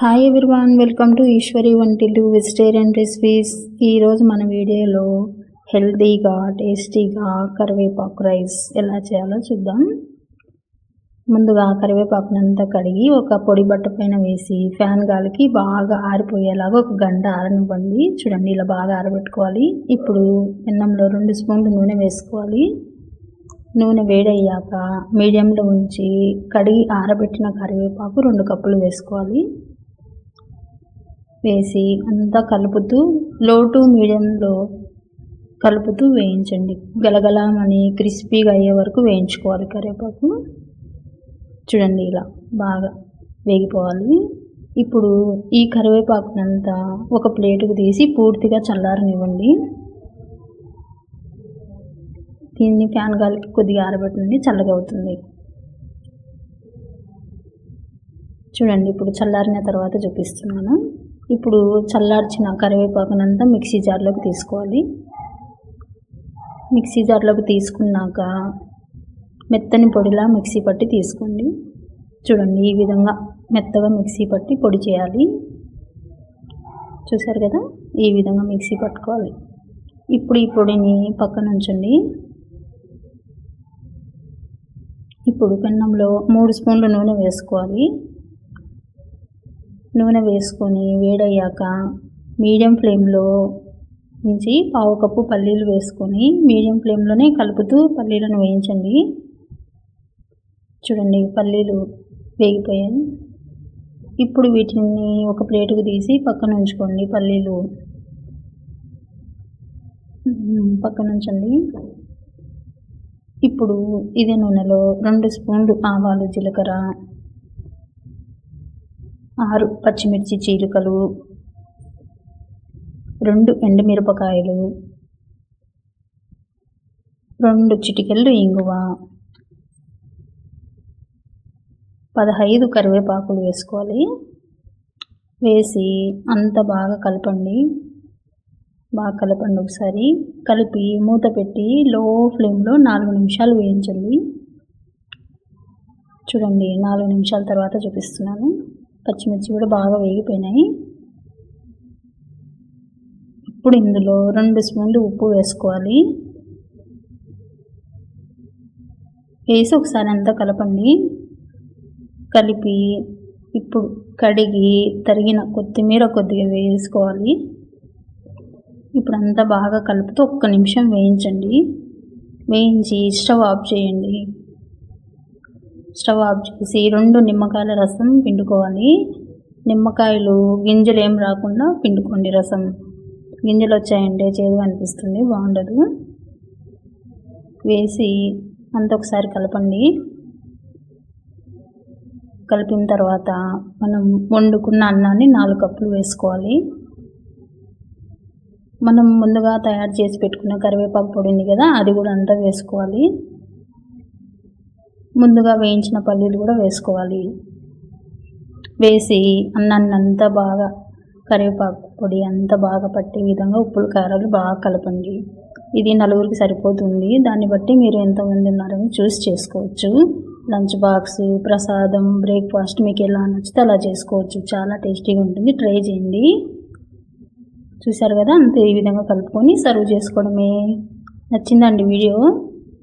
Hi everyone welcome to Eshwari Vantillu vegetarian recipes ఈరోజు మన వీడియోలో హెల్తీగా టేస్టీగా కరివేపాకు రైస్ ఎలా చేయాలో చూద్దాం. ముందుగా కరివేపాకునంతా కడిగి ఒక పొడి బట్ట పైన వేసి ఫ్యాన్ గాలికి బాగా ఆరిపోయేలాగా ఒక గంట ఆరనివ్వండి. చూడండి ఇలా బాగా ఆరబెట్టుకోవాలి. ఇప్పుడు అన్నంలో రెండు స్పూన్లు నూనె వేసుకోవాలి. నూనె వేడయ్యాక మీడియంలో ఉంచి కడిగి ఆరబెట్టిన కరివేపాకు రెండు కప్పులు వేసుకోవాలి. వేసి అంతా కలుపుతూ లో టు మీడియంలో కలుపుతూ వేయించండి. గలగలమని క్రిస్పీగా అయ్యే వరకు వేయించుకోవాలి కరివేపాకు. చూడండి ఇలా బాగా వేగిపోవాలి. ఇప్పుడు ఈ కరివేపాకునంతా ఒక ప్లేటుకు తీసి పూర్తిగా చల్లారనివ్వండి. దీన్ని ఫ్యాన్ గాలికి కొద్దిగా ఆరబెట్టండి చల్లగా అవుతుంది. చూడండి ఇప్పుడు చల్లారిన తర్వాత చూపిస్తున్నాను. ఇప్పుడు చల్లార్చిన కరివేపాకునంతా మిక్సీ జార్లోకి తీసుకోవాలి. మిక్సీ జార్లోకి తీసుకున్నాక మెత్తని పొడిలా మిక్సీ పట్టి తీసుకోండి. చూడండి ఈ విధంగా మెత్తగా మిక్సీ పట్టి పొడి చేయాలి. చూసారు కదా ఈ విధంగా మిక్సీ పట్టుకోవాలి. ఇప్పుడు ఈ పొడిని పక్కన ఉంచండి. ఇప్పుడు పెన్నంలో మూడు స్పూన్లు నూనె వేసుకోవాలి. నూనె వేసుకొని వేడయ్యాక మీడియం ఫ్లేమ్లో నుంచి పావు కప్పు పల్లీలు వేసుకొని మీడియం ఫ్లేమ్లోనే కలుపుతూ పల్లీలను వేయించండి. చూడండి పల్లీలు వేగిపోయాయి. ఇప్పుడు వీటిని ఒక ప్లేటుకు తీసి పక్కన ఉంచుకోండి పల్లీలు. పక్కన ఉంచండి. ఇప్పుడు ఇదే నూనెలో రెండు స్పూన్లు ఆవాలు జీలకర్ర ఆరు పచ్చిమిర్చి చీలికలు రెండు ఎండుమిరపకాయలు రెండు చిటికెళ్ళు ఇంగువ పదహైదు కరివేపాకులు వేసుకోవాలి. వేసి అంత బాగా కలపండి. బాగా కలపండి ఒకసారి. కలిపి మూత పెట్టి లో ఫ్లేమ్లో నాలుగు నిమిషాలు వేయించండి. చూడండి నాలుగు నిమిషాల తర్వాత చూపిస్తున్నాను. పచ్చిమిర్చి కూడా బాగా వేగిపోయినాయి. ఇప్పుడు ఇందులో రెండు స్పూన్లు ఉప్పు వేసుకోవాలి. వేసి ఒకసారి అంతా కలపండి. కలిపి ఇప్పుడు కడిగి తరిగిన కొత్తిమీర కొద్దిగా వేసుకోవాలి. ఇప్పుడు అంతా బాగా కలుపుతూ ఒక్క నిమిషం వేయించండి. వేయించి స్టవ్ ఆఫ్ చేయండి. స్టవ్ ఆఫ్ చేసి రెండు నిమ్మకాయల రసం పిండుకోవాలి. నిమ్మకాయలు గింజలు ఏం రాకుండా పిండుకోండి రసం. గింజలు వచ్చాయంటే చేదు అనిపిస్తుంది బాగుండదు. వేసి అంత ఒకసారి కలపండి. కలిపిన తర్వాత మనం వండుకున్న అన్నాన్ని నాలుగు కప్పులు వేసుకోవాలి. మనం ముందుగా తయారు చేసి పెట్టుకున్న కరివేపాకు పొడి ఉంది కదా అది కూడా అంతా వేసుకోవాలి. ముందుగా వేయించిన పల్లీలు కూడా వేసుకోవాలి. వేసి అన్నాన్ని అంతా బాగా కరివేపాకు పొడి అంతా బాగా పట్టే విధంగా ఉప్పులు కారాలు బాగా కలపండి. ఇది నలుగురికి సరిపోతుంది. దాన్ని బట్టి మీరు ఎంతమంది ఉన్నారని చూస్ చేసుకోవచ్చు. లంచ్ బాక్స్ ప్రసాదం బ్రేక్ఫాస్ట్ మీకు ఎలా నచ్చితే అలా చేసుకోవచ్చు. చాలా టేస్టీగా ఉంటుంది. ట్రై చేయండి. చూసారు కదా? అంతే ఈ విధంగా కలుపుకొని సర్వ్ చేసుకోవడమే. నచ్చిందండి వీడియో?